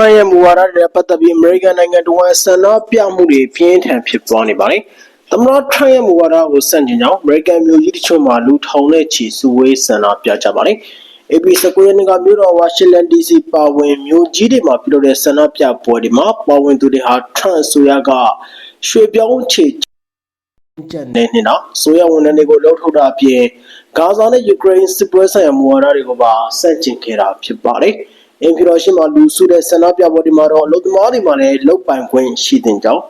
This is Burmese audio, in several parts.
Trump ရဲ့မူဝါဒတွေနဲ့ပတ်သက်ပြီး American နိုင်ငံတော်ဝန်ဆန္ဒပြမှုတွေပြင်းထန်ဖြစ်ပွားနေပါတယ်။သမ္မတ Trump ရဲ့မူဝါဒကိုစန့်ကျင်ကြောင်း American မျိုးကြီးတချို့မှာလူထောင်နဲ့ချီစုဝေးဆန္ဒပြကြပါတယ်။ AP 19ရက်နေ့ကမြို့တော် Washington DC ပါဝင်မြို့ကြီးတွေမှာပြုလုပ်တဲ့ဆန္ဒပြပွဲတွေမှာပါဝင်သူတွေဟာ Trump အစိုးရကရွှေပြောင်းချေကျက်နေနေတာဆိုရဝန်ထမ်းတွေကိုလှုပ်ထုတ်တာအပြင်ဂါဇာနဲ့ယူကရိန်းစစ်ပွဲဆိုင်ရာမူဝါဒတွေကိုပါဆန့်ကျင်ခဲ့တာဖြစ်ပါတယ်။ အင်ဖီရောရှိမှာလူစုတဲ့ဆန္ဒပြပွဲတွေမှာတော့အလုသမားတွေမှာလည်းလုတ်ပိုင်ခွင့်ရှိတဲ့ကြောင်း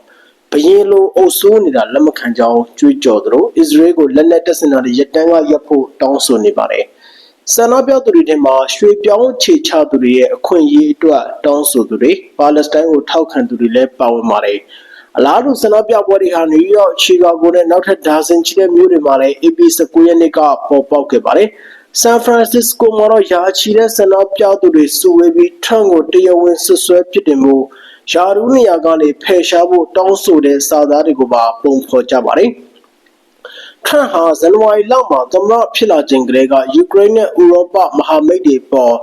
ဘရင်လိုအုပ်စိုးနေတာလက်မခံကြောင်းကြွေးကြော်သလိုအစ္စရေးကိုလက်နက်တပ်ဆင်တာတွေရပ်တန်းကရပ်ဖို့တောင်းဆိုနေပါတယ်။ဆန္ဒပြသူတွေထဲမှာရွှေပြောင်းခြေချသူတွေရဲ့အခွင့်အရေးအတွက်တောင်းဆိုသူတွေပါလက်စတိုင်းကိုထောက်ခံသူတွေလည်းပါဝင်ပါတယ်။အလားတူဆန္ဒပြပွဲတွေဟာနယူးယောက်၊ချီကာဂိုနဲ့နောက်ထပ်ဒါဇင်ချီတဲ့မြို့တွေမှာလည်း AP 19ရက်နေ့ကပေါ်ပေါက်ခဲ့ပါတယ်။ ဆန်ဖရန်စစ္စကိုမှာတော့ယာချီတဲ့ဆန္ဒပြသူတွေစုဝေးပြီးထရန့်ကိုတရားဝင်ဆွဆွဲပစ်တင်မှုယာရူးနေရာကနေဖယ်ရှားဖို့တောင်းဆိုတဲ့စာသားတွေကိုပါပုံဖော်ကြပါတယ်။ထရန့်ဟာဇန်နဝါရီလမှာသမ္မတဖြစ်လာခြင်းကလေးကယူကရိန်းနဲ့ဥရောပမဟာမိတ်တွေပေါ်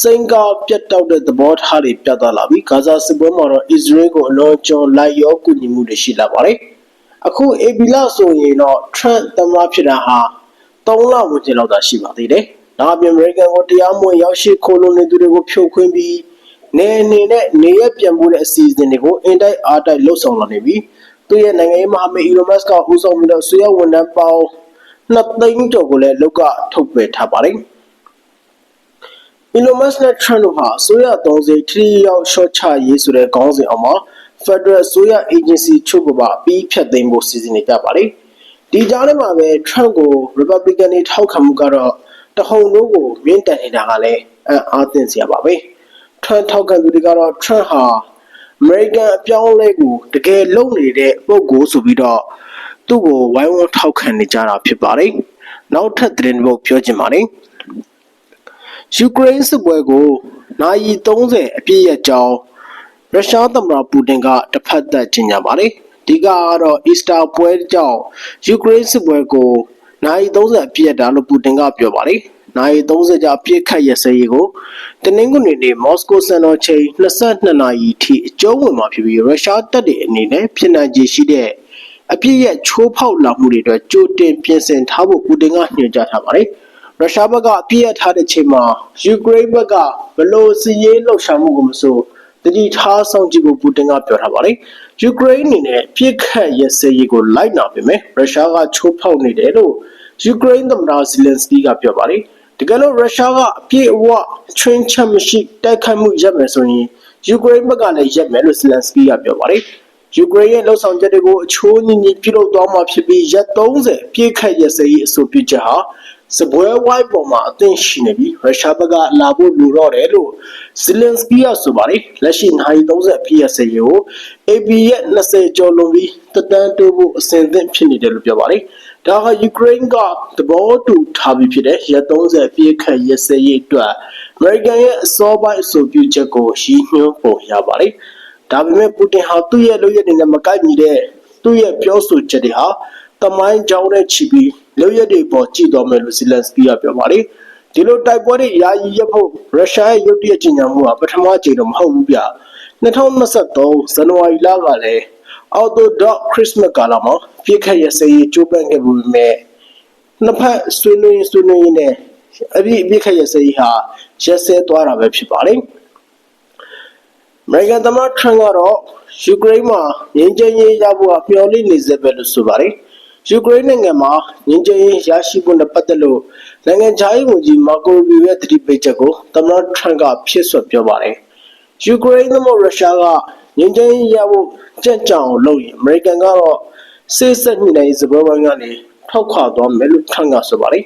စိန်ကာပြတ်တောက်တဲ့သဘောထားတွေပြသလာပြီးဂါဇာစစ်ပွဲမှာတော့အစ္စရေးကိုအလွန်ကျွံလိုက်ရောကူညီမှုတွေရှိလာပါတယ်။အခုအေဘီလာဆိုရင်တော့ထရန့်သမ္မတဖြစ်တာဟာ 3လဝန်းကျင်လောက်သာရှိပါသေးတယ်။ဒါအပြင်အမေရိကန်ကိုတရားမဝင်ရောက်ရှိခိုးလုံနေသူတွေကိုဖြုတ်ခွင်းပြီးနေအနေနဲ့နေရပြန်မှုတဲ့အစီအစဉ်တွေကိုအင်တိုက်အားတိုက်လှုပ်ဆောင်လာနေပြီးသူ့ရဲ့နိုင်ငံရေးမဟာမိတ်အီလိုမတ်စ်ကဦးဆောင်ပြီးတော့ဆွေးရဝန်ထမ်းပေါင်းနှစ်သိန်းကျော်ကိုလည်းလောက်ကထုတ်ပယ်ထားပါတယ်။ Elon Musk နဲ့ Trump တို့ဟာအစိုးရသုံးစေထရီရောက် short ချရေးဆိုတဲ့ခေါင်းစဉ်အောက်မှာ Federal အစိုးရ agency ချုပ်ကပါအပြီးဖြတ်သိမ်းဖို့စီစဉ်နေကြပါတယ်။ ဒီကြားထဲမှာပဲ Trump ကို Republican တွေထောက်ခံမှုကတော့တဟုန်တို့ကိုမြင့်တက်နေတာကလည်းအံ့အားသင့်စရာပါပဲ။ Trump ထောက်ခံသူတွေကတော့ Trump ဟာ American အပြောင်းအလဲကိုတကယ်လုပ်နေတဲ့ပုံကိုဆိုပြီးတော့သူ့ကိုဝိုင်းဝန်းထောက်ခံနေကြတာဖြစ်ပါတယ်။နောက်ထပ်သတင်းတစ်ပုဒ်ပြောချင်ပါတယ်။ယူကရိန်းစစ်ပွဲကိုနိုင်ရီ30အပြည့်ရကြောင်းရုရှားသမ္မတပူတင်ကတစ်ဖက်သက်ကြေညာပါတယ်။ ဒီကကတော့အီစတာပွဲကြောင့်ယူကရိန်းစစ်ပွဲကိုနိုင်30အပြည့်ရတာလို့ပူတင်ကပြောပါတယ်။နိုင်30ကြာပြည့်ခတ်ရစရေးကိုတနင်္ဂနွေနေ့မော်စကိုစံတော်ချိန်22နာရီထိအကျုံးဝင်မှာဖြစ်ပြီးရုရှားတပ်တွေအနေနဲ့ဖြစ်နိုင်ခြေရှိတဲ့အပြည့်ရဲ့ချိုးဖောက်လာမှုတွေအတွက်ကြိုတင်ပြင်ဆင်ထားဖို့ပူတင်ကညွှန်ကြားထားပါတယ်။ရုရှားဘက်ကအပြည့်ရထားတဲ့ချိန်မှာယူကရိန်းဘက်ကဘလို့စီရေးလှုပ်ရှားမှုကိုမဆို တတိထားဆောင်ကြည့်ဖို့ပူတင်ကပြောထားပါတယ်။ယူကရိန်းအနေနဲ့ပြစ်ခတ်ရစရေးကိုလိုက်နာပေမဲ့ရုရှားကချိုးဖောက်နေတယ်လို့ယူကရိန်းသမ္မတဇီလန်စကီကပြောပါတယ်။တကယ်လို့ရုရှားကအပြည့်အဝချွင်းချက်မရှိတိုက်ခိုက်မှုရပ်မယ်ဆိုရင်ယူကရိန်းဘက်ကလည်းရပ်မယ်လို့ဇီလန်စကီကပြောပါတယ်။ယူကရိန်းရဲ့လှုပ်ဆောင်ချက်တွေကိုအချိုးညီညီပြုလုပ်သွားမှာဖြစ်ပြီးရက်30ပြည့်ခတ်ရစရေးအဆိုပြုချက်ဟာ စပွဲဝိုင်းပေါ်မှာအသင့်ရှိနေပြီးရုရှားဘက်ကလာဖို့လိုတော့တယ်လို့ဇီလင်စကီကဆိုပါတယ်လက်ရှိနိုင်30ပြည့်ရစရေးကို AP ရဲ့20ကျော်လွန်ပြီးတတန်းတိုးဖို့အစဉ်သင့်ဖြစ်နေတယ်လို့ပြောပါတယ်ဒါဟာယူကရိန်းကသဘောတူထားပြီးဖြစ်တဲ့ရက်30ပြည့်ခတ်ရစရေးအတွက်အမေရိကန်ရဲ့အစောပိုင်းအဆိုပြုချက်ကိုရည်ညွှန်းပုံရပါတယ်ဒါပေမဲ့ပူတင်ဟာသူ့ရဲ့လုပ်ရည်တွေနဲ့မကိုက်ညီတဲ့သူ့ရဲ့ပြောဆိုချက်တွေဟာတမိုင်းကြောင်းနဲ့ချီပြီး လုပ်ရည်တွေပေါ်ကြည့်တော်မယ်လို့ဇီလန်စကီကပြောပါတယ်ဒီလိုတိုက်ပွဲတွေယာယီရပ်ဖို့ရုရှားရဲ့ရုတ်တရက်ကြီးညာမှုဟာပထမကြိမ်တော့မဟုတ်ဘူးဗျ2023ဇန်နဝါရီလကလည်းအော်တိုဒေါ့ခရစ်စမတ်ကာလမှာပြည့်ခတ်ရစေးကျိုးပန်းခဲ့ဘူးမဲ့နှစ်ဖက်ဆွေးနွေးဆွေးနွေးနေအပြည့်ပြည့်ခတ်ရစေးဟာရက်စဲသွားတာပဲဖြစ်ပါတယ်အမေရိကန်သမ္မတထရန့်ကတော့ယူကရိန်းမှာငြိမ်းချမ်းရေးရဖို့အမျှော်လင့်နေစေပဲလို့ဆိုပါတယ်။ ယူကရိန်းနိုင်ငံမှာငြိမ်းချမ်းရေးရရှိဖို့နဲ့ပတ်သက်လို့နိုင်ငံခြားရေးဝန်ကြီးမာကိုရူရဲ့တတိပိတ်ချက်ကိုသမ္မတထရန့်ကဖြစ်ဆွပြောပါတယ်။ယူကရိန်းသမရုရှားကငြိမ်းချမ်းရေးရဖို့ကြံ့ကြောင်လုပ်ရင်အမေရိကန်ကတော့စစ်ဆက်ညှိနှိုင်းရေးစပွဲဝိုင်းကနေထောက်ခွာသွားမယ်လို့ထရန့်ကဆိုပါတယ်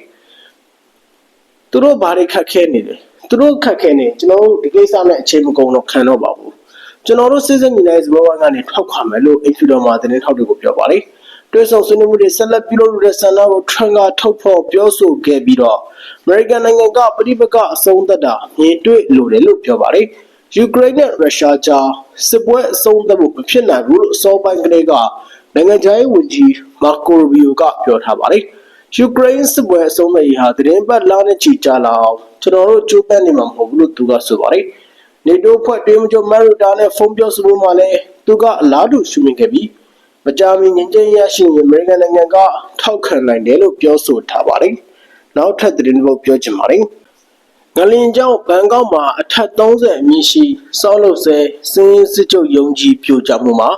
။သူတို့ဘာတွေခက်ခဲနေလဲ။သူတို့ခက်ခဲနေကျွန်တော်တို့ဒီကိစ္စနဲ့အချိန်မကုန်တော့ခံတော့ပါဘူးကျွန်တော်တို့စစ်စစ်ညီနိုင်စဘောဝိုင်းကနေထောက်ခံမယ်လို့အင်ဖီတော်မှာသတင်းထောက်တွေကိုပြောပါတယ် တွဲဆောင်ဆွေးနွေးမှုတွေဆက်လက်ပြုလုပ်တဲ့ဆန္ဒကိုထရန်ကထုတ်ဖော်ပြောဆိုခဲ့ပြီးတော့အမေရိကန်နိုင်ငံကပဋိပက္ခအဆုံးသတ်တာမြင်တွေ့လိုတယ်လို့ပြောပါတယ်ယူကရိန်းနဲ့ရုရှားကြားစစ်ပွဲအဆုံးသတ်ဖို့မဖြစ်နိုင်ဘူးလို့အစောပိုင်းကလေးကနိုင်ငံခြားရေးဝန်ကြီးမာကိုရူဘီယိုကပြောထားပါတယ်ယူကရိန်းစစ်ပွဲအဆုံးသတ်ရေးဟာသတင်းပတ်လနဲ့ချီကြာလာအောင်ကျွန်တော်တို့ကြိုးပမ်းနေမှာမဟုတ်ဘူးလို့သူကဆိုပါတယ်နေတိုးဖွဲ့တွင်းမချုပ်မရူတာနဲ့ဖုန်းပြောဆိုမှုမှာလည်းသူကအလားတူရှုမြင်ခဲ့ပြီး မကြာမီငင်းကျင်းရရှိရင်အမေရိကန်နိုင်ငံကထောက်ခံနိုင်တယ်လို့ပြောဆိုထားပါတယ်။နောက်ထပ်သတင်းတစ်ပုဒ်ပြောချင်ပါတယ်။ငလင်ကျောင်းဘန်ကောက်မှာအထက်30အမြင့်ရှိစောက်လို့ဆဲစင်းရင်စစ်ချုပ်ယုံကြည်ပြိုကျမှုမှာ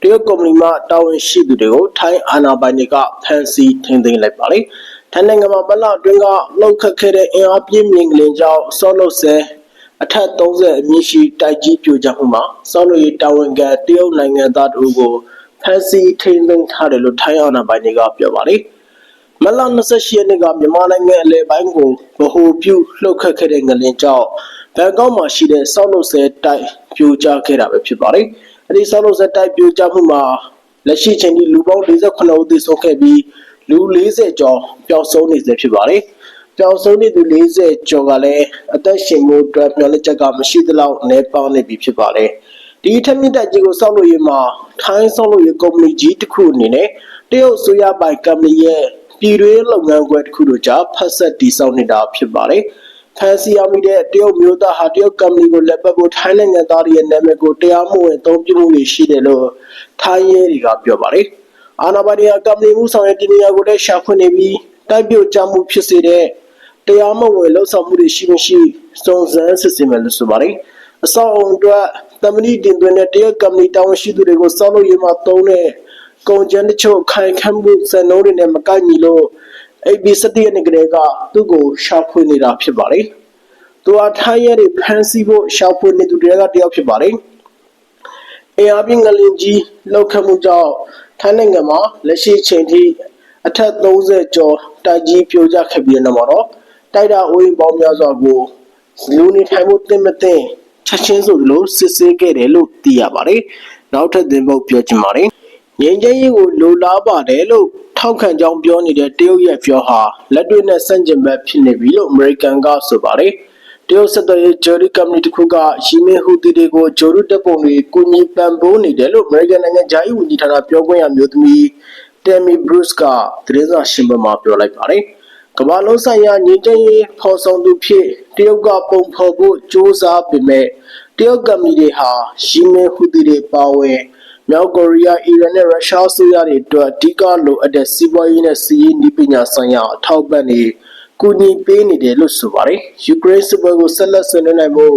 တရုတ်ကုမ္ပဏီမှတာဝန်ရှိသူတွေကိုထိုင်းအာဏာပိုင်တွေကဖမ်းဆီးထိန်းသိမ်းလိုက်ပါတယ်။ထိုင်းနိုင်ငံမှာမလအတွင်းကလှုပ်ခတ်ခဲ့တဲ့အင်အားပြင်းမြင်ကလင်ကျောင်းစောက်လို့ဆဲအထက်30အမြင့်ရှိတိုက်ကြီးပြိုကျမှုမှာစောက်လို့ရေးတာဝန်ခံတရုတ်နိုင်ငံသားတို့ကို ဖမ်းဆီးထိန်းသိမ်းထားတယ်လို့ထိုင်းအာဏာပိုင်တွေကပြောပါတယ်။မလ28ရက်နေ့ကမြန်မာနိုင်ငံအလဲပိုင်းကိုဗဟိုပြုလှုပ်ခတ်ခဲ့တဲ့ငလင်ကြောင့်ဘန်ကောက်မှာရှိတဲ့စောက်လို့ဆဲတိုက်ပြိုကျခဲ့တာပဲဖြစ်ပါတယ်။အဲဒီစောက်လို့ဆဲတိုက်ပြိုကျမှုမှာလက်ရှိချိန်ထိလူပေါင်း48ဦးသေဆုံးခဲ့ပြီးလူ40ကျော်ပျောက်ဆုံးနေဆဲဖြစ်ပါတယ်။ပျောက်ဆုံးနေသူ40ကျော်ကလည်းအသက်ရှင်မှုအတွက်မျှော်လင့်ချက်ကမရှိသလောက်နှဲပေါင်းနေပြီဖြစ်ပါတယ်။ ဒီထက်မြင့်တက်ကြီးကိုစောက်လို့ရမှာထိုင်းစောက်လို့ရကုမ္ပဏီကြီးတစ်ခုအနေနဲ့တရုတ်ဆိုရပိုင်ကုမ္ပဏီရဲ့ပြည်တွင်းလုပ်ငန်းခွဲတစ်ခုတို့ကြားဖက်ဆက်တည်ဆောက်နေတာဖြစ်ပါတယ်။ဖန်စီရမိတဲ့တရုတ်မျိုးသားဟာတရုတ်ကုမ္ပဏီကိုလက်ပတ်ဖို့ထိုင်းနိုင်ငံသားတွေရဲ့နာမည်ကိုတရားမဝင်အသုံးပြုမှုတွေရှိတယ်လို့ထိုင်းရဲတွေကပြောပါတယ်။အာနာပါနီယာကုမ္ပဏီမှုဆောင်ရဲ့တင်ညာကိုလည်းရှာဖွေနေပြီးတိုက်ပြုတ်ကြမှုဖြစ်စေတဲ့တရားမဝင်လှုပ်ဆောင်မှုတွေရှိမရှိစုံစမ်းစစ်ဆေးမယ်လို့ဆိုပါတယ်။ အစောအုံအတွက်သမဏိတင်သွင်းတဲ့တရုတ်ကုမ္ပဏီတာဝန်ရှိသူတွေကိုစောက်လို့ရမှာသုံးတဲ့ကုန်ကျန်းတချို့ခိုင်ခန့်မှုစံနှုန်းတွေနဲ့မကိုက်ညီလို့ AB7 ရက်နေ့ကလေးကသူ့ကိုရှာဖွေနေတာဖြစ်ပါတယ်။သူဟာထိုင်းရဲတွေဖမ်းဆီးဖို့ရှာဖွေနေသူတွေကတယောက်ဖြစ်ပါတယ်။အင်အားပြင်းငလင်ကြီးလောက်ခတ်မှုကြောင့်ထိုင်းနိုင်ငံမှာလက်ရှိချိန်ထိအထက်30ကျော်တိုက်ကြီးပြိုကျခဲ့ပြီးတဲ့နောက်မှာတော့တိုက်တာအိုးအိမ်ပေါင်းများစွာကိုလူနေထိုင်မှုတင်မတင် ချက်ချင်းဆိုသလိုစစ်ဆေးခဲ့တယ်လို့သိရပါတယ်။နောက်ထပ်သင်ပုတ်ပြောချင်ပါတယ်။ငင်းချင်းရေးကိုလိုလားပါတယ်လို့ထောက်ခံကြောင်းပြောနေတဲ့တရုတ်ရဲ့ပြောဟာလက်တွေ့နဲ့ဆန့်ကျင်ဘက်ဖြစ်နေပြီလို့အမေရိကန်ကဆိုပါတယ်။တရုတ်စစ်တပ်ရဲ့ဂျော်ရီကုမ္ပဏီတစ်ခုကရှီမင်းဟူတီတွေကိုဂျိုရုတပ်ပုံတွေကိုညီပံပိုးနေတယ်လို့အမေရိကန်နိုင်ငံဂျာယီဝန်ကြီးဌာနပြောခွင့်ရမျိုးသမီးတယ်မီဘရုစ်ကသတင်းစာရှင်းပွဲမှာပြောလိုက်ပါတယ်။ ကမ္ဘာလုံးဆိုင်ရာညီကျရေးဖော်ဆောင်သူဖြစ်တရုတ်ကပုံဖော်ဖို့စ조사ပေမဲ့တရုတ်ကုမ္ပဏီတွေဟာရှီမင်းဟူတီတွေပါဝင်မြောက်ကိုရီးယား၊အီရန်နဲ့ရုရှားအစိုးရတွေအတွက်အဓိကလိုအပ်တဲ့စီးပွားရေးနဲ့စစ်ရေးနည်းပညာဆိုင်ရာအထောက်အပံ့တွေကူညီပေးနေတယ်လို့ဆိုပါတယ်။ယူကရိန်းစစ်ပွဲကိုဆက်လက်ဆင်နွှဲနိုင်ဖို့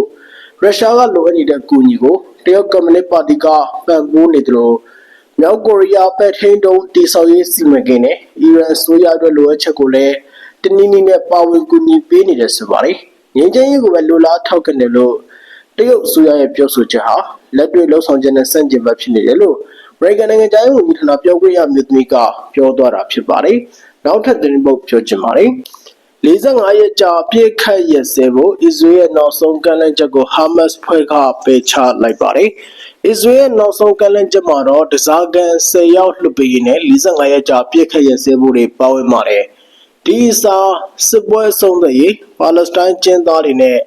ရုရှားကလိုအပ်နေတဲ့အကူအညီကိုတရုတ်ကွန်မြူနစ်ပါတီကပံ့ပိုးနေတယ်လို့မြောက်ကိုရီးယားပဲ့ထိန်တုံးတိဆောက်ရေးစီမံကိန်းနဲ့အီရန်အစိုးရအတွက်လိုအပ်ချက်ကိုလည်း တနည်းနည်းနဲ့ပါဝင်ကူညီပေးနေတယ်ဆိုပါတယ်။ငြိမ်းချမ်းရေးကိုပဲလိုလားထောက်ခံတယ်လို့တရုတ်အစိုးရရဲ့ပြောဆိုချက်ဟာလက်တွေ့လှုပ်ဆောင်ချက်နဲ့ဆန့်ကျင်ဘက်ဖြစ်နေတယ်လို့အမေရိကန်နိုင်ငံသားဝန်ကြီးဌာနပြောခွင့်ရမြို့သမီးကပြောသွားတာဖြစ်ပါတယ်။နောက်ထပ်သတင်းပုတ်ပြောချင်ပါတယ်။45ရက်ကြာပြည့်ခတ်ရက်စဲဖို့အစ္စရေးရဲ့နောက်ဆုံးကမ်းလှမ်းချက်ကိုဟာမတ်စ်ဖွဲ့ကပယ်ချလိုက်ပါတယ်။အစ္စရေးရဲ့နောက်ဆုံးကမ်းလှမ်းချက်မှာတော့တစားကန်10ရောက်လွှတ်ပေးနေ45ရက်ကြာပြည့်ခတ်ရက်စဲဖို့တွေပါဝင်ပါတယ်။ ဒီစာစစ်ပွဲဆုံးတဲ့ရေးပါလက်စတိုင်းကျင်းသားတွေနဲ့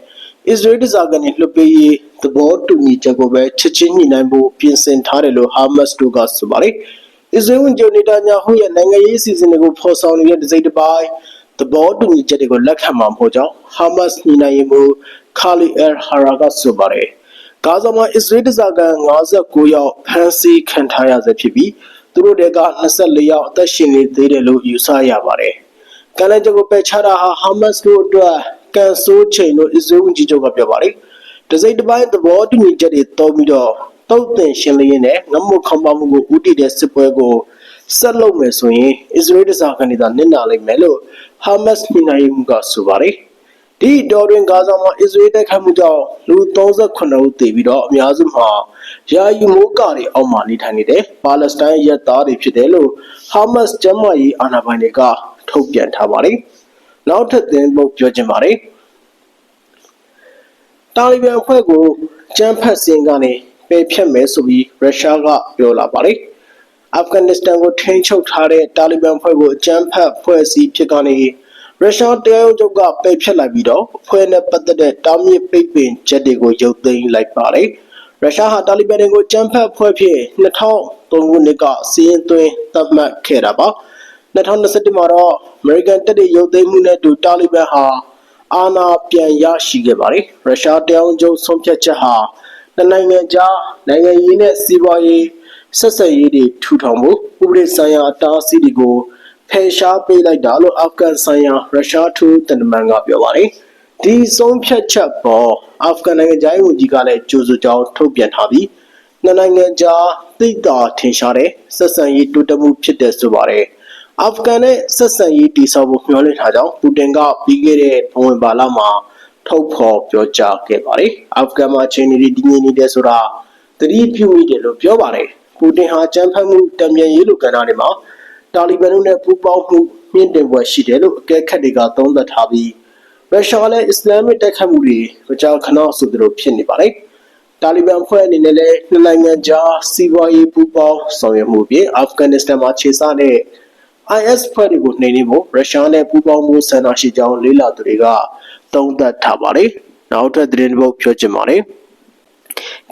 အစ္စရေးတစားကန်တွေလွှတ်ပေးရေးသဘောတူညီချက်ကိုပဲချက်ချင်းညှိနှိုင်းဖို့ပြင်ဆင်ထားတယ်လို့ဟာမတ်စ်တို့ကဆိုပါတယ်။အစ္စရေးဝန်ကြီးနေတန်ညာဟူရဲ့နိုင်ငံရေးအစီအစဉ်တွေကိုဖော်ဆောင်နေတဲ့ဒစိမ့်တစ်ပိုင်းသဘောတူညီချက်တွေကိုလက်ခံမှာမဟုတ်ကြောင်းဟာမတ်စ်ညှိနှိုင်းရေးမှူးခါလီအယ်ဟာရာကဆိုပါတယ်။ဂါဇာမှာအစ္စရေးတစားကန်59ယောက်ဖမ်းဆီးခံထားရဆဲဖြစ်ပြီးသူတို့တွေက24ယောက်အသက်ရှင်နေသေးတယ်လို့ယူဆရပါတယ်။ ကမ်းလှမ်းချက်ကိုပယ်ချတာဟာဟာမတ်စ်တို့အတွက်ကန်ဆိုးချိန်လို့အစ္စရေးဝန်ကြီးချုပ်ကပြောပါတယ်။တစိမ့်တစ်ပိုင်းသဘောတူညီချက်တွေတောပြီးတော့တုတ်တင်ရှင်းလင်းတဲ့ငမှုခေါမမှုကိုဥတည်တဲ့စစ်ပွဲကိုဆက်လုပ်မယ်ဆိုရင်အစ္စရေးတစားကနေသာနစ်နာလိမ့်မယ်လို့ဟာမတ်စ်မိနိုင်မှုကဆိုပါတယ်ဒီတော်တွင်ဂါဇာမှာအစ္စရေးတိုက်ခိုက်မှုကြောင့်လူ38ဦးသေပြီးတော့အများစုမှာယာယီမိုးကာတွေအောက်မှာနေထိုင်နေတဲ့ပါလက်စတိုင်းရဲသားတွေဖြစ်တယ်လို့ဟာမတ်စ်ကျမ်းမာရေးအာဏာပိုင်တွေက ထုတ်ပြန်ထားပါတယ်နောက်ထပ်သင်ပုတ်ပြောချင်ပါတယ်တာလီဘန်အဖွဲ့ကိုကျန်းဖတ်စင်ကနေပယ်ဖျက်မယ်ဆိုပြီးရုရှားကပြောလာပါတယ်။အာဖဂန်နစ္စတန်ကိုထိန်းချုပ်ထားတဲ့တာလီဘန်အဖွဲ့ကိုအကြမ်းဖက်ဖွဲ့စည်းဖြစ်ကနေရုရှားတရားရုံးချုပ်ကပယ်ဖျက်လိုက်ပြီးတော့အဖွဲ့နဲ့ပတ်သက်တဲ့တားမြစ်ပိတ်ပင်ချက်တွေကိုရုပ်သိမ်းလိုက်ပါတယ်။ရုရှားဟာတာလီဘန်တွေကိုကျန်းဖက်ဖွဲ့ဖြစ်2003ခုနှစ်ကစီးရင်သွင်းသတ်မှတ်ခဲ့တာပါ။ 2021မှာတော့ American တပ်တွေရုပ်သိမ်းမှုနဲ့တူတာလီဘန်ဟာအာဏာပြန်ရရှိခဲ့ပါတယ်ရုရှားတရားဝင်ချုပ်ဆုံးဖြတ်ချက်ဟာနှစ်နိုင်ငံကြားနိုင်ငံရေးနဲ့စီးပွားရေးဆက်ဆံရေးတွေထူထောင်ဖို့ဥပဒေဆိုင်ရာအတားအဆီးတွေကိုဖယ်ရှားပေးလိုက်တာလို့အာဖဂန်ဆိုင်ရာရုရှားထိုးတန်တမန်ကပြောပါတယ်ဒီဆုံးဖြတ်ချက်ပေါ်အာဖဂန်နိုင်ငံသားရေးဝန်ကြီးကလည်းကြိုးစိုးကြောင်းထုတ်ပြန်ထားပြီးနှစ်နိုင်ငံကြားသိတာထင်ရှားတဲ့ဆက်ဆံရေးတိုးတက်မှုဖြစ်တဲ့ဆိုပါတယ် အာဖဂန်နဲ့ဆက်ဆံရေးတည်ဆောက်ဖို့မျှော်လင့်ထားကြောင်းပူတင်ကပြီးခဲ့တဲ့နိုဝင်ဘာလမှာထုတ်ဖော်ပြောကြားခဲ့ပါတယ်အာဖဂန်မှာချင်းနေတည်ငြိမ်နေတယ်ဆိုတာသတိပြုမိတယ်လို့ပြောပါတယ်ပူတင်ဟာကြမ်းဖက်မှုတံပြန်ရေးလိုကဏ္ဍတွေမှာတာလီဘန်တို့နဲ့ပူးပေါင်းမှုမြင့်တင်ပွဲရှိတယ်လို့အကဲခတ်တွေကသုံးသပ်ထားပြီးရုရှားလည်းအစ္စလာမစ်တိုက်ခိုက်မှုတွေမကြာခဏဆိုသလိုဖြစ်နေပါတယ်တာလီဘန်ဖွဲ့အနေနဲ့လည်းနှစ်နိုင်ငံကြားစီးပွားရေးပူးပေါင်းဆောင်ရွက်မှုပြင်အာဖဂန်နစ္စတန်မှာခြေစတဲ့ IS ဖွဲ့တွေကိုနှိမ်နင်းဖို့ရုရှားနဲ့ပူးပေါင်းမှုဆန္ဒရှိကြောင်းလေးလာသူတွေကသုံးသပ်ထားပါတယ်နောက်ထပ်သတင်းတစ်ပုဒ်ပြောချင်ပါတယ်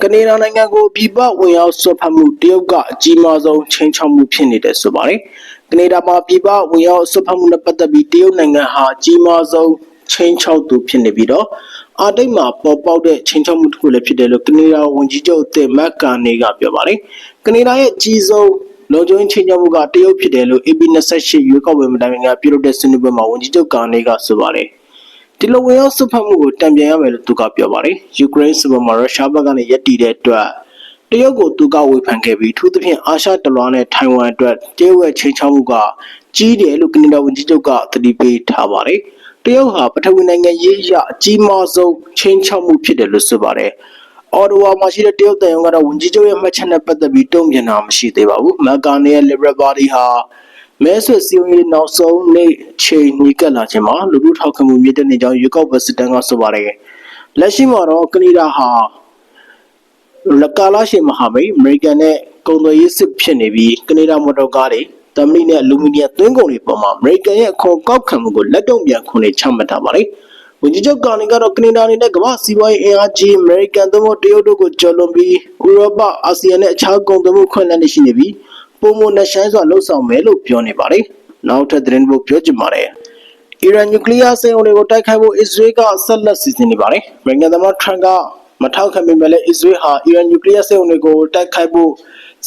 ကနေဒါနိုင်ငံကိုပြည်ပဝင်ရောက်ဆွတ်ဖက်မှုတရုတ်ကအကြီးမားဆုံးချိန်ချောက်မှုဖြစ်နေတယ်ဆိုပါတယ်။ကနေဒါမှာပြည်ပဝင်ရောက်ဆွတ်ဖက်မှုနဲ့ပတ်သက်ပြီးတရုတ်နိုင်ငံဟာအကြီးမားဆုံးချိန်ချောက်သူဖြစ်နေပြီးတော့အာတိတ်မှာပေါ်ပေါက်တဲ့ချိန်ချောက်မှုတစ်ခုလည်းဖြစ်တယ်လို့ကနေဒါဝန်ကြီးချုပ်တင်မက်ကာနေကပြောပါတယ်။ကနေဒါရဲ့အကြီးဆုံး လုံခြုံရေးချိန်ချောက်မှုကတရုတ်ဖြစ်တယ်လို့ AP28 ရွေးကောက်ပွဲမတိုင်ခင်ကပြုလုပ်တဲ့ဆွေးနွေးပွဲမှာဝန်ကြီးချုပ်ကာနေကဆိုပါတယ်။ဒီလိုဝင်ရောက်ဆွတ်ဖက်မှုကိုတံပြန်ရမယ်လို့သူကပြောပါတယ်။ယူကရိန်းစစ်ပွဲမှာရုရှားဘက်ကနေရပ်တည်တဲ့အတွက်တရုတ်ကိုသူကဝေဖန်ခဲ့ပြီးထူးသဖြင့်အာရှတလွှားနဲ့ထိုင်ဝမ်အတွက်တရုတ်ရဲ့ချိန်ချောက်မှုကကြီးတယ်လို့ကနေဒါဝန်ကြီးချုပ်ကသတိပေးထားပါတယ်။တရုတ်ဟာပထဝီနိုင်ငံရေးအရအကြီးမားဆုံးချိန်ချောက်မှုဖြစ်တယ်လို့ဆိုပါတယ်။ အော်ဒိုဝါမှာရှိတဲ့တရုတ်တန်ယုံကတော့ဝန်ကြီးချုပ်ရဲ့မှတ်ချက်နဲ့ပတ်သက်ပြီးတုံ့ပြန်တာမရှိသေးပါဘူး။မက်ကာနီရဲ့ Liberal Party ဟာမဲဆွယ်စည်းရုံးရေးနောက်ဆုံးနေ့ချိန်ညှိကပ်လာခြင်းမှာလူလူထောက်ခံမှုမြင့်တက်နေကြောင်းရွေးကောက်ပွဲစစ်တမ်းကဆိုပါတယ်လက်ရှိမှာတော့ကနေဒါဟာလကာလာရှိမဟာမိတ်အမေရိကန်နဲ့ကုန်သွယ်ရေးစစ်ဖြစ်နေပြီးကနေဒါမော်တော်ကားတွေတမဏိနဲ့အလူမီနီယံသွင်းကုန်တွေပေါ်မှာအမေရိကန်ရဲ့အခွန်ကောက်ခံမှုကိုလက်တုံ့ပြန်ခွန်တွေချမှတ်ထားပါတယ် ဝန်ကြီးချုပ်ကာနီကတော့ကနေဒါအနေနဲ့ကမ္ဘာစီးပွားရေးအင်အားကြီးအမေရိကန်သို့မဟုတ်တရုတ်တို့ကိုကျော်လွန်ပြီးဥရောပအာဆီယံနဲ့အခြားကုန်သွယ်မှုခွင့်လန်းတွေရှိနေပြီးပုံမနဲ့ဆိုင်စွာလှုပ်ဆောင်မယ်လို့ပြောနေပါတယ်။နောက်ထပ်သတင်းဖို့ပြောချင်ပါတယ်။အီရန်နျူကလ িয়ার စိန်ုံတွေကိုတိုက်ခိုက်ဖို့အစ္စရေးကဆက်လက်စီစဉ်နေပါတယ်။အမေရိကန်သမ္မတထရန့်ကမထောက်ခံပေမဲ့လည်းအစ္စရေးဟာအီရန်နျူကလ িয়ার စိန်ုံတွေကိုတိုက်ခိုက်ဖို့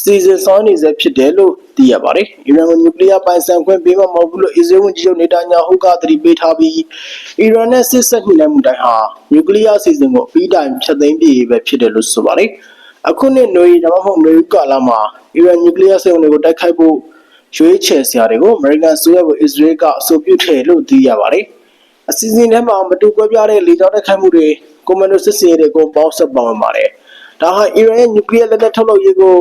စီစဉ်ဆောင်နေစေဖြစ်တယ်လို့သိရပါတယ်။အီရန်ကနျူကလ িয়ার ပိုင်ဆိုင်ခွင့်ပေးမှာမဟုတ်ဘူးလို့အစ္စရေးဝန်ကြီးချုပ်နေတန်ညာဟုကသတိပေးထားပြီးအီရန်နဲ့စစ်ဆက်ညှိနှိုင်းမှုတိုင်းဟာနျူကလ িয়ার စီစဉ်ကိုအပြီးတိုင်ဖျက်သိမ်းပြေပဲဖြစ်တယ်လို့ဆိုပါတယ်။အခုနှစ်နွေဒါမှမဟုတ်နွေဦးကာလမှာအီရန်နျူကလ িয়ার စိန်ုံတွေကိုတိုက်ခိုက်ဖို့ရွေးချယ်စရာတွေကိုအမေရိကန်ဆိုရဲကိုအစ္စရေးကအဆိုပြုထည့်လို့သိရပါတယ်။အစီအစဉ်ထဲမှာမတူကွဲပြားတဲ့လေကြောင်းတိုက်ခိုက်မှုတွေကွန်မန်ဒိုစစ်စင်ရေးတွေကိုပေါင်းစပ်ပါဝင်ပါတယ်။ဒါဟာအီရန်ရဲ့နျူကလ িয়ারလက်နက်ထုတ်လုပ်ရေးကို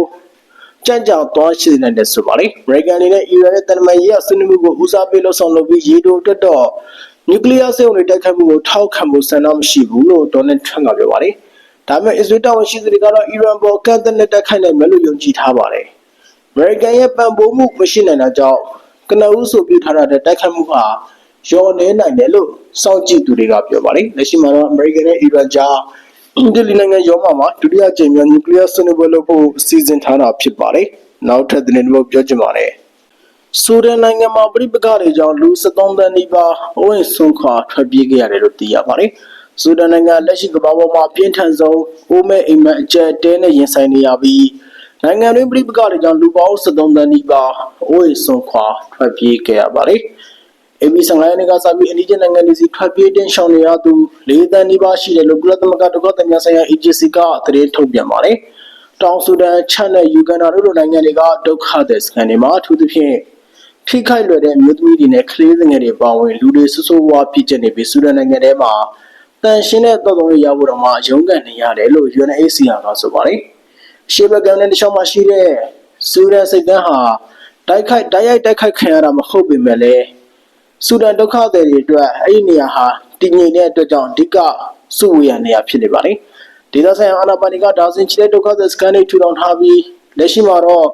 ကြံ့ကြောင်သွားရှိနေတယ်ဆိုပါလေ။အမေရိကန်အနေနဲ့အီရန်ရဲ့တန်တမာရေးအဆွေးနွေးမှုကိုဦးစားပေးလှုပ်ဆောင်လုပ်ပြီးရေတိုတက်တော့နျူကလ িয়ার စေုံတွေတိုက်ခိုက်မှုကိုထောက်ခံမှုဆန္ဒမရှိဘူးလို့ဒေါ်နယ်ထရန့်ကပြောပါတယ်။ဒါပေမဲ့အစ္စရေးတာဝန်ရှိသူတွေကတော့အီရန်ပေါ်ကန့်တဲ့နဲ့တိုက်ခိုက်နိုင်မယ်လို့ယုံကြည်ထားပါတယ်။အမေရိကန်ရဲ့ပံ့ပိုးမှုမရှိနိုင်တာကြောင့်ကနဦးဆိုပြထားတဲ့တိုက်ခိုက်မှုဟာရောနေနိုင်တယ်လို့စောင့်ကြည့်သူတွေကပြောပါတယ်။လက်ရှိမှာတော့အမေရိကန်နဲ့အီရန်ကြား အင်ဒလီနိုင်ငံရောမှာမှာဒုတိယကြိမ်မြောက်နျူကလ িয়ার ဆွေးနွေးပွဲလုပ်ဖို့စီစဉ်ထားတာဖြစ်ပါတယ်။နောက်ထပ်သတင်းတွေပြောချင်ပါတယ်။ဆူဒန်နိုင်ငံမှာပြိပခါတွေကြောင့်လူ73တန်းနီးပါးအဝိဆုံးခွာထွက်ပြေးခဲ့ရတယ်လို့သိရပါတယ်။ဆူဒန်နိုင်ငံလက်ရှိကမ္ဘာပေါ်မှာပြင်းထန်ဆုံးအိုးမဲ့အိမ်မက်အကျက်တဲနဲ့ရင်ဆိုင်နေရပြီးနိုင်ငံတွင်းပြည်ပကတွေကြောင့်လူပေါင်း73တန်းနီးပါးအိုးအိမ်ဆုံးခွာထွက်ပြေးခဲ့ရပါတယ်။ AB 15ရက်နေ့ကစပြီးအနီးကျနိုင်ငံတွေစီထွက်ပြေးတင်ရှောင်နေရသူ၄တန်းနီးပါးရှိတယ်လို့ကုလသမဂ္ဂဒုက္ခသည်များဆိုင်ရာ agency ကသတင်းထုတ်ပြန်ပါတယ်။တောင်ဆူဒန်၊ချတ်နဲ့ယူဂန်ဒါတို့လိုနိုင်ငံတွေကဒုက္ခသည်စခန်းတွေမှာအထူးသဖြင့်ဖိခိုက်လွယ်တဲ့မြို့သမီးတွေနဲ့ကလေးငယ်တွေပါဝင်လူတွေဆူဆူဝါပြစ်ကျနေပြီးဆူဒန်နိုင်ငံထဲမှာတန်ရှင်းတဲ့တော်တော်ရရဖို့တော့မှရုန်းကန်နေရတယ်လို့ UNHCR ကဆိုပါတယ်။ရှေးဘက်ကနဲ့တခြားမှာရှိတဲ့စူဒန်စိတ်ကန်းဟာတိုက်ခိုက်တိုက်ရိုက်တိုက်ခိုက်ခံရတာမဟုတ်ပေမဲ့လည်း စူဒန်ဒုက္ခသည်တွေအတွက်အဲ့ဒီနေရာဟာတည်ငြိမ်တဲ့အတွက်ကြောင့်အဓိကစုဝေးရနေရာဖြစ်နေပါတယ်ဒေသဆိုင်ရာအာဏာပိုင်တွေကဒါဇင်ချီတဲ့ဒုက္ခသည်စခန်းတွေထူထောင်ထားပြီးလက်ရှိမှာတော့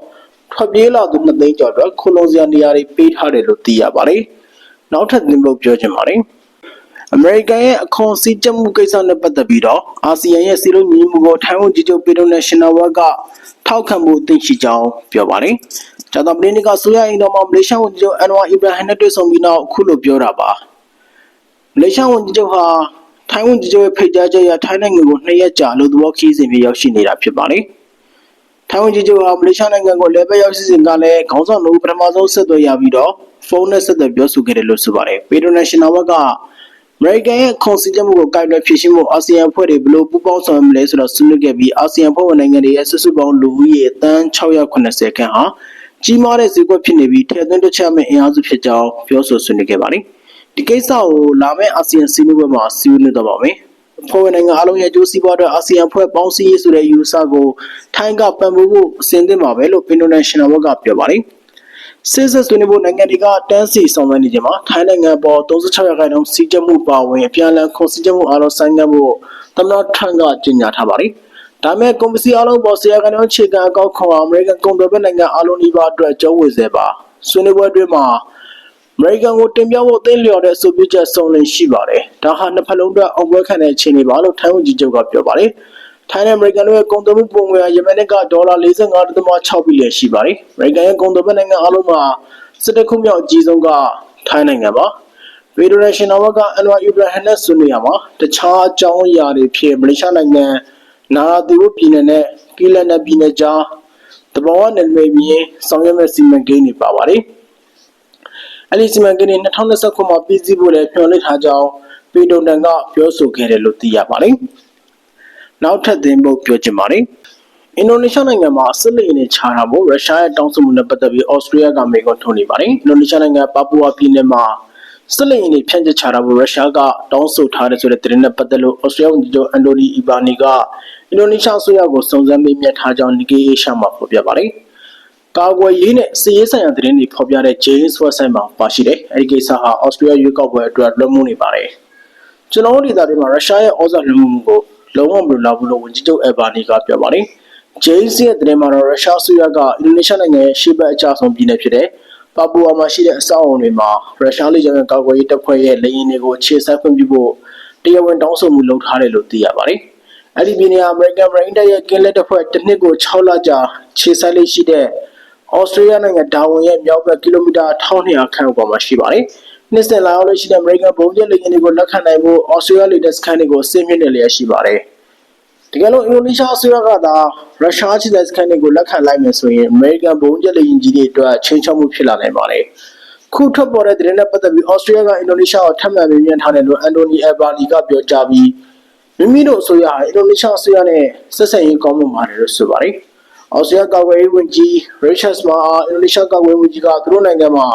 ထွက်ပြေးလာသူနှစ်သိန်းကျော်အတွက်ခုလုံးစရာနေရာတွေပေးထားတယ်လို့သိရပါတယ်နောက်ထပ်သင်ဖို့ပြောချင်ပါတယ်အမေရိကန်ရဲ့အခွန်စည်းကြပ်မှုကိစ္စနဲ့ပတ်သက်ပြီးတော့အာဆီယံရဲ့စီလုံးညီမှုကိုထိုင်ဝမ်ကြီးချုပ်ပြည်တော်နယ်ရှင်နာဝက်ကထောက်ခံမှုသိရှိကြောင်းပြောပါတယ်။ ဂျာတာပလင်းကဆိုရအင်တော်မှာမလေးရှားဝန်ကြီးချုပ်အန်ဝါအီဗရာဟန်နဲ့တွေ့ဆုံပြီးနောက်အခုလိုပြောတာပါ။မလေးရှားဝန်ကြီးချုပ်ဟာထိုင်းဝန်ကြီးချုပ်ရဲ့ဖိတ်ကြားချက်အရထိုင်းနိုင်ငံကိုနှစ်ရက်ကြာအလို့သဘောခီးစဉ်ဖြင့်ရောက်ရှိနေတာဖြစ်ပါတယ်။ထိုင်းဝန်ကြီးချုပ်ဟာမလေးရှားနိုင်ငံကိုလည်းပဲရောက်ရှိစဉ်ကလည်းခေါင်းဆောင်တို့ပထမဆုံးဆက်သွယ်ရပြီးတော့ဖုန်းနဲ့ဆက်သွယ်ပြောဆိုခဲ့တယ်လို့ဆိုပါတယ်။ Pedro National ဘက်ကအမေရိကန်ရဲ့ခွန်စည်းချက်မှုကိုကိုင်တွယ်ဖြည့်ရှင်းဖို့အာဆီယံအဖွဲ့တွေဘယ်လိုပူးပေါင်းဆောင်ရွက်မလဲဆိုတော့ဆွေးနွေးခဲ့ပြီးအာဆီယံအဖွဲ့ဝင်နိုင်ငံတွေရဲ့စုစုပေါင်းလူဦးရေတန်း680ခန့်ဟာ ကြီးမားတဲ့ဈေးကွက်ဖြစ်နေပြီးထည့်သွင်းတွက်ချက်မဲ့အင်အားစုဖြစ်ကြောင်းပြောဆိုဆွေးနွေးခဲ့ပါတယ်။ဒီကိစ္စကိုလာမယ့်အာဆီယံစီးပွားရေးမှာဆွေးနွေးတော့ပါမယ်။ဖွဲ့ဝင်နိုင်ငံအလုံးရဲ့အကျိုးစီးပွားအတွက်အာဆီယံဖွဲ့ပေါင်းစည်းရေးဆိုတဲ့ယူဆကိုထိုင်းကပံ့ပိုးဖို့အစဉ်သင့်ပါပဲလို့ International ဘက်ကပြောပါတယ်။စစ်စစ်ဆွေးနွေးဖို့နိုင်ငံတွေကတန်းစီဆောင်ရွက်နေကြမှာထိုင်းနိုင်ငံပေါ်36ရာခိုင်နှုန်းစီးကျမှုပါဝင်အပြန်အလှန်ခွန်စီးကျမှုအားလုံးဆိုင်ငံဖို့သမ္မတထရန့်ကကြေညာထားပါတယ်။ ဒါမဲ့ကွန်ပစီအားလုံးပေါ်ဆရာကနေအခြေခံအကောက်ခွန်အမေရိကန်ကုန်သွယ်ဘက်နိုင်ငံအားလုံးဒီပါအတွက်ကြောဝေစေပါဆွေးနွေးပွဲအတွင်းမှာအမေရိကန်ကိုတင်ပြဖို့သင့်လျော်တဲ့ဆိုပြချက်စုံလင်ရှိပါတယ်။ဒါဟာနှစ်ဖက်လုံးအတွက်အောင်ပွဲခံတဲ့အခြေအနေပါလို့ထိုင်းဝန်ကြီးချုပ်ကပြောပါတယ်။ထိုင်းနဲ့အမေရိကန်တို့ရဲ့ကုန်သွယ်မှုပုံငွေဟာယမန်နှစ်ကဒေါ်လာ45.6ဘီလီယံရှိပါတယ်။အမေရိကန်ရဲ့ကုန်သွယ်ဘက်နိုင်ငံအားလုံးမှာစစ်တပ်ခုမြောက်အကြီးဆုံးကထိုင်းနိုင်ငံပါ။ Federation of ကအန်ဝါအီဘရာဟမ်နဲ့ဆွေးနွေးရမှာတခြားအကြောင်းအရာတွေဖြစ်မလေးရှားနိုင်ငံ နာရာသီဝပြည်နယ်နဲ့ကီလန်နယ်ပြည်နယ်ကြားတဘာဝနယ်မြေမြင်းဆောင်ရွက်မဲ့စီမံကိန်းတွေပါပါတယ်။အဲဒီစီမံကိန်းတွေ2029မှာပြည်စည်းဖို့လည်းပြောလိုက်ထားကြောင်းပေတုံတန်ကပြောဆိုခဲ့တယ်လို့သိရပါတယ်။နောက်ထပ်သင်ဖို့ပြောချင်ပါတယ်။အင်ဒိုနီးရှားနိုင်ငံမှာစစ်လေယာဉ်တွေချထားဖို့ရုရှားရဲ့တောင်းဆိုမှုနဲ့ပတ်သက်ပြီးဩစတြေးလျကမေကွန်ထုတ်နေပါတယ်။အင်ဒိုနီးရှားနိုင်ငံပါပူဝါပြည်နယ်မှာ စစ်လေယာဉ်တွေဖြန့်ကျက်ချထားဖို့ရုရှားကတောင်းဆိုထားတဲ့ဆိုတဲ့သတင်းနဲ့ပတ်သက်လို့ဩစတြေးလျဝန်ကြီးချုပ်အန်တိုနီအီဘာနီကအင်ဒိုနီးရှားအစိုးရကိုစုံစမ်းမေးမြန်းထားကြောင်း Nikkei Asia မှာဖော်ပြပါတယ်။ကာကွယ်ရေးနဲ့စစ်ရေးဆိုင်ရာသတင်းတွေဖော်ပြတဲ့ James website မှာပါရှိတယ်။အဲဒီကိစ္စဟာဩစတြေးလျရွေးကောက်ပွဲအတွက်လွှမ်းမိုးနေပါတယ်။ကျွန်တော်တို့ဒေသတွေမှာရုရှားရဲ့ဩဇာလွှမ်းမိုးမှုကိုလုံးဝမလိုလားဘူးလို့ဝန်ကြီးချုပ်အယ်ဘာနီကပြောပါတယ်။ James ရဲ့သတင်းမှာတော့ရုရှားအစိုးရကအင်ဒိုနီးရှားနိုင်ငံရဲ့ရှေ့ဘက်အကျဆုံးပြည်နယ်ဖြစ်တဲ့ ပါပူဝါမှာရှိတဲ့အဆောက်အအုံတွေမှာရုရှားလေကြောင်းကာကွယ်ရေးတပ်ဖွဲ့ရဲ့လေယာဉ်တွေကိုအခြေစိုက်ခွင့်ပြုဖို့တရားဝင်တောင်းဆိုမှုလုပ်ထားတယ်လို့သိရပါတယ်။အဲဒီပြည်နယ်အမေရိကန်မရိန်းတပ်ရဲ့ကင်းလက်တပ်ဖွဲ့တစ်နှစ်ကို6လကြာခြေစိုက်လေးရှိတဲ့ဩစတြေးလျနိုင်ငံဒါဝင်ရဲ့မြောက်ဘက်ကီလိုမီတာ1200ခန့်အပေါ်မှာရှိပါတယ်။နှစ်စဉ်လာရောက်လို့ရှိတဲ့အမေရိကန်ဘုံကျက်လေယာဉ်တွေကိုလက်ခံနိုင်ဖို့ဩစတြေးလျလေတပ်စခန်းတွေကိုဆင်းမြင့်နေလျက်ရှိပါတယ်။ တကယ်လို့အင်ဒိုနီးရှားအစိုးရကသာရုရှားချစ်တဲ့စခန်းတွေကိုလက်ခံလိုက်မယ်ဆိုရင်အမေရိကန်ဘုံကျက်လေယာဉ်ကြီးတွေအတွက်ချင်းချောက်မှုဖြစ်လာနိုင်ပါတယ်။ခုထွက်ပေါ်တဲ့သတင်းနဲ့ပတ်သက်ပြီးဩစတြေးလျကအင်ဒိုနီးရှားကိုထပ်မံမြင်မြန်ထားတယ်လို့အန်တိုနီအယ်ဘာလီကပြောကြားပြီးမိမိတို့အစိုးရဟာအင်ဒိုနီးရှားအစိုးရနဲ့ဆက်ဆံရေးကောင်းမွန်ပါတယ်လို့ဆိုပါတယ်။ဩစတြေးလျကာကွယ်ရေးဝန်ကြီးရစ်ချတ်မာအင်ဒိုနီးရှားကာကွယ်ရေးဝန်ကြီးကသူတို့နိုင်ငံမှာ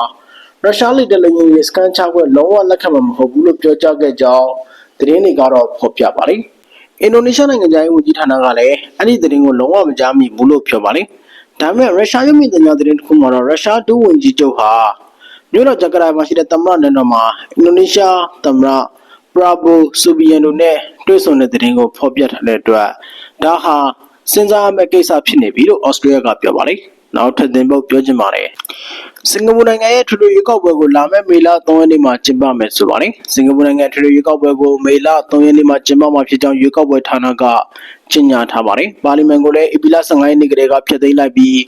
ရုရှားလေတပ်လေယာဉ်တွေစကန်ချခွင့်လုံးဝလက်ခံမှာမဟုတ်ဘူးလို့ပြောကြားခဲ့ကြောင်းသတင်းတွေကတော့ဖော်ပြပါတယ်။ အင်ဒိုနီးရှားနိုင်ငံသားရေးဝန်ကြီးဌာနကလည်းအဲ့ဒီသတင်းကိုလုံးဝမကြားမိဘူးလို့ပြောပါတယ်။ဒါပေမဲ့ရုရှားရုပ်မြင်သံကြားသတင်းတစ်ခုမှာတော့ရုရှားဒုဝန်ကြီးချုပ်ဟာမြို့တော်ဂျကာတာမှာရှိတဲ့သမ္မတနန်တော်မှာအင်ဒိုနီးရှားသမ္မတပရာဘိုဆူဘီယန်တို့နဲ့တွေ့ဆုံတဲ့သတင်းကိုဖော်ပြထားတဲ့အတွက်ဒါဟာစဉ်းစားရမယ့်ကိစ္စဖြစ်နေပြီလို့ဩစတြေးလျကပြောပါတယ်။ နောက်ထပ်သင်ပုတ်ပြောချင်ပါတယ်။စင်ကာပူနိုင်ငံရဲ့ထူထူရွေးကောက်ပွဲကိုလာမယ့်မေလ3ရက်နေ့မှာကျင်းပမယ်ဆိုပါတယ်။စင်ကာပူနိုင်ငံထူထူရွေးကောက်ပွဲကိုမေလ3ရက်နေ့မှာကျင်းပမှာဖြစ်ကြောင်းရွေးကောက်ပွဲဌာနကကြေညာထားပါတယ်။ပါလီမန်ကိုလည်း AP လ15ရက်နေ့ကတည်းကဖျက်သိမ်းလိုက်ပြီး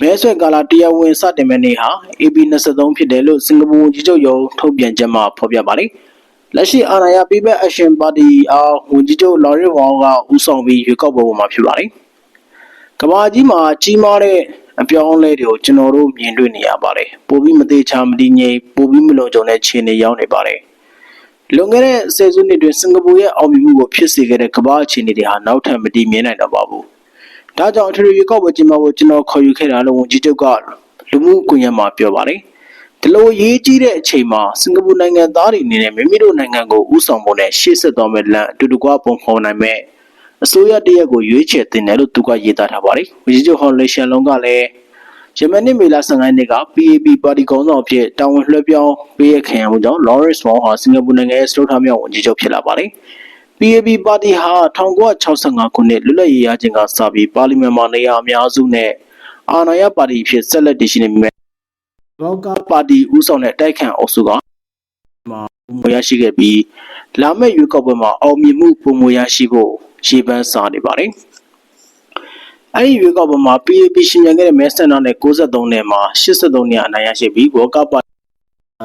မဲဆွယ်ကာလတရားဝင်စတင်မယ့်နေ့ဟာ AP 23ဖြစ်တယ်လို့စင်ကာပူဝန်ကြီးချုပ်ရုံးထုတ်ပြန်ချက်မှာဖော်ပြပါတယ်။လက်ရှိအာဏာရ People Action Party အားဝန်ကြီးချုပ်လော်ရီဝေါကဦးဆောင်ပြီးရွေးကောက်ပွဲပေါ်မှာဖြစ်ပါတယ်။ကမ္ဘာကြီးမှာကြီးမားတဲ့ အပြောင်းအလဲတွေကိုကျွန်တော်တို့မြင်တွေ့နေရပါတယ်ပိုပြီးမသေးချာမတည်ငြိမ်ပိုပြီးမလုံခြုံတဲ့ခြေနေရောက်နေပါတယ်လွန်ခဲ့တဲ့ဆယ်စုနှစ်တွင်စင်ကာပူရဲ့အောင်မြင်မှုကိုဖြစ်စေခဲ့တဲ့ကမ္ဘာအခြေအနေတွေဟာနောက်ထပ်မတည်မြဲနိုင်တော့ပါဘူးဒါကြောင့်အထူးရွေးကောက်ပွဲကျင်းပဖို့ကျွန်တော်ခေါ်ယူခဲ့တာလို့ဝန်ကြီးချုပ်ကလူမှုကွန်ရက်မှာပြောပါတယ်ဒီလိုရေးကြီးတဲ့အချိန်မှာစင်ကာပူနိုင်ငံသားတွေအနေနဲ့မိမိတို့နိုင်ငံကိုဥဆောင်ဖို့နဲ့ရှေ့ဆက်သွားမယ့်လမ်းအတူတကွပုံဖော်နိုင်မဲ့ အစိုးရတရက်ကိုရွေးချယ်တင်တယ်လို့သူကရေးသားထားပါတယ်။ဝန်ကြီးချုပ်ဟော်လေရှန်လုံးကလည်းယမန်နေ့မေလ15ရက်နေ့က PAP ပါတီခေါင်းဆောင်အဖြစ်တာဝန်လွှဲပြောင်းပေးရခံရမှုကြောင့် Lawrence Wong ဟာစင်ကာပူနိုင်ငံရဲ့စတုထမြောက်ဝန်ကြီးချုပ်ဖြစ်လာပါတယ်။ PAP ပါတီဟာ1965ခုနှစ်လွတ်လပ်ရေးရခြင်းကစပြီးပါလီမန်မှာနေရာအများစုနဲ့အာဏာရပါတီဖြစ်ဆက်လက်တည်ရှိနေပေမဲ့ဘောက်ကပါတီဦးဆောင်တဲ့တိုက်ခိုက်အုပ်စုကမှာပုံမရရှိခဲ့ပြီးလာမယ့်ရွေးကောက်ပွဲမှာအောင်မြင်မှုပုံမရရှိဖို့ ရှေ့ပန်းစားနေပါတယ်။အဲဒီရွေးကောက်ပွဲမှာ PAP ရှင်မြန်ခဲ့တဲ့မဲဆန္ဒနဲ့63နဲ့မှာ83နေရာအနိုင်ရရှိပြီးဘောကပါ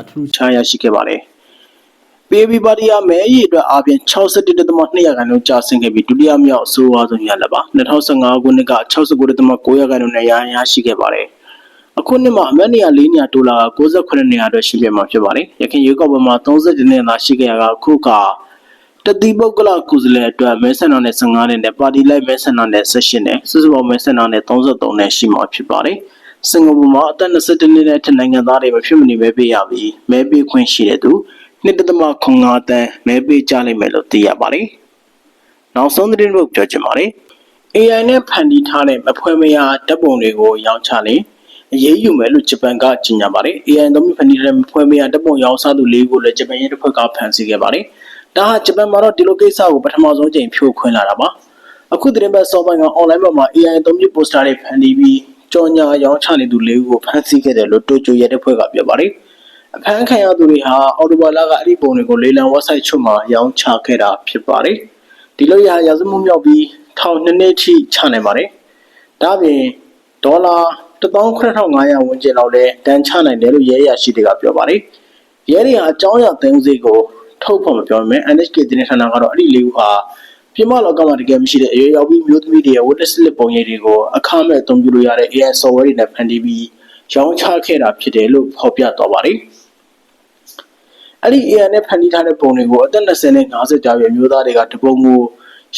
ထူးခြားရရှိခဲ့ပါတယ်။ PAB ပါတီဟာမဲအရေးအတွက်အပြင်61.2ရာခိုင်နှုန်းကျဆင်းခဲ့ပြီးဒုတိယမြောက်အဆိုးအဝါဆုံးရလဒ်ပါ2015ခုနှစ်က69.9ရာခိုင်နှုန်းနဲ့ရရရှိခဲ့ပါတယ်အခုနှစ်မှာအမတ်နေရာ၄နေရာတိုးလာက69နေရာအတွက်ရှိခဲ့မှာဖြစ်ပါတယ်ရခိုင်ရွေးကောက်ပွဲမှာ30နေရာသာရှိခဲ့ရကအခုက တတိပုဂ္ဂလကုစလဲအတွက်မဲဆန္ဒနဲ့15နဲ့ပါတီလိုက်မဲဆန္ဒနဲ့18နဲ့စုစုပေါင်းမဲဆန္ဒနဲ့33နဲ့ရှိမှာဖြစ်ပါတယ်စင်ကာပူမှာအသက်22နှစ်နဲ့ထက်နိုင်ငံသားတွေမဖြစ်မနေပဲပေးရပြီးမဲပေးခွင့်ရှိတဲ့သူနှစ်တသမ9တန်းမဲပေးကြလိမ့်မယ်လို့သိရပါတယ်။နောက်ဆုံးသတင်းပုတ်ပြောချင်ပါတယ်။ AI နဲ့ဖန်တီးထားတဲ့မဖွဲမရဓာတ်ပုံတွေကိုရောင်းချလေအရေးယူမယ်လို့ဂျပန်ကကြေညာပါတယ်။ AI သုံးပြီးဖန်တီးထားတဲ့မဖွဲမရဓာတ်ပုံရောင်းစားသူလေးကိုလည်းဂျပန်ရဲတပ်ဖွဲ့ကဖမ်းဆီးခဲ့ပါတယ်။ ဒါဟာဂျပန်မှာတော့ဒီလိုကိစ္စကိုပထမဆုံးချိန်ဖြိုခွင်းလာတာပါ။အခုသတင်းပတ်စောပိုင်းက online ပေါ်မှာ AI သုံးပြီး poster တွေဖန်တီးပြီးကြော်ညာရောင်းချနေသူလေးကိုဖမ်းဆီးခဲ့တယ်လို့တိုကျိုရဲတပ်ဖွဲ့ကပြောပါတယ်။အဖမ်းခံရသူတွေဟာအော်တိုဘာလကအဲ့ဒီပုံတွေကိုလေလံ website ချုပ်မှာရောင်းချခဲ့တာဖြစ်ပါတယ်။ဒီလိုရရာဇဝမှုမြောက်ပြီးထောင်နှစ်နှစ်ထိချနိုင်ပါတယ်။ဒါ့အပြင်ဒေါ်လာ18500ဝန်းကျင်လောက်လည်းတန်ချနိုင်တယ်လို့ရဲရရှိတွေကပြောပါတယ်။ရဲတွေဟာအကြောင်းအရာသိမ်းစိတ်ကို ထုတ်ဖော်မပြောပေမဲ့ NHK သတင်းဌာနကတော့အဲ့ဒီလေးဦးဟာပြမလောကမှာတကယ်မရှိတဲ့အရွယ်ရောက်ပြီးမျိုးသမီးတွေရဲ့ witness list ပုံရိပ်တွေကိုအခမဲ့အသုံးပြုလို့ရတဲ့ AI software တွေနဲ့ဖန်တီးပြီးရောင်းချခဲ့တာဖြစ်တယ်လို့ဖော်ပြသွားပါတယ်။အဲ့ဒီ AI နဲ့ဖန်တီးထားတဲ့ပုံတွေကိုအသက်20နဲ့50ကျော်ရွယ်မျိုးသားတွေကတပုံကို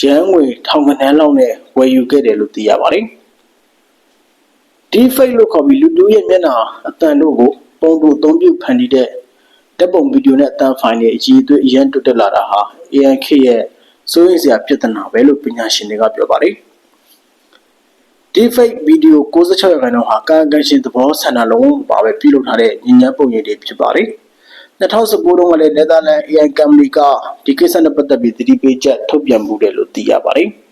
ရန်ငွေထောင်ကနန်းလောက်နဲ့ဝယ်ယူခဲ့တယ်လို့သိရပါတယ်။ deepfake လို့ခေါ်ပြီးလူတူရဲ့မျက်နှာအတန်တို့ကိုပုံတူအသုံးပြုဖန်တီးတဲ့ တပ်ပုံဗီဒီယိုနဲ့အတန်ဖိုင်တွေအကြီးအသွေးအရန်တွတ်တက်လာတာဟာ AI ခေတ်ရဲ့စိုးရိမ်စရာပြဿနာပဲလို့ပညာရှင်တွေကပြောပါတယ်။ deepfake ဗီဒီယို66ရာခိုင်နှုန်းဟာကာကန်ရှင်သဘောဆန္ဒလုံးဝမပါပဲပြုလုပ်ထားတဲ့ညဉ့်ညမ်းပုံရိပ်တွေဖြစ်ပါတယ်။2019တုန်းကလည်း Netherlands AI company ကဒီကိစ္စနဲ့ပတ်သက်ပြီးသတိပေးချက်ထုတ်ပြန်မှုတယ်လို့သိရပါတယ်။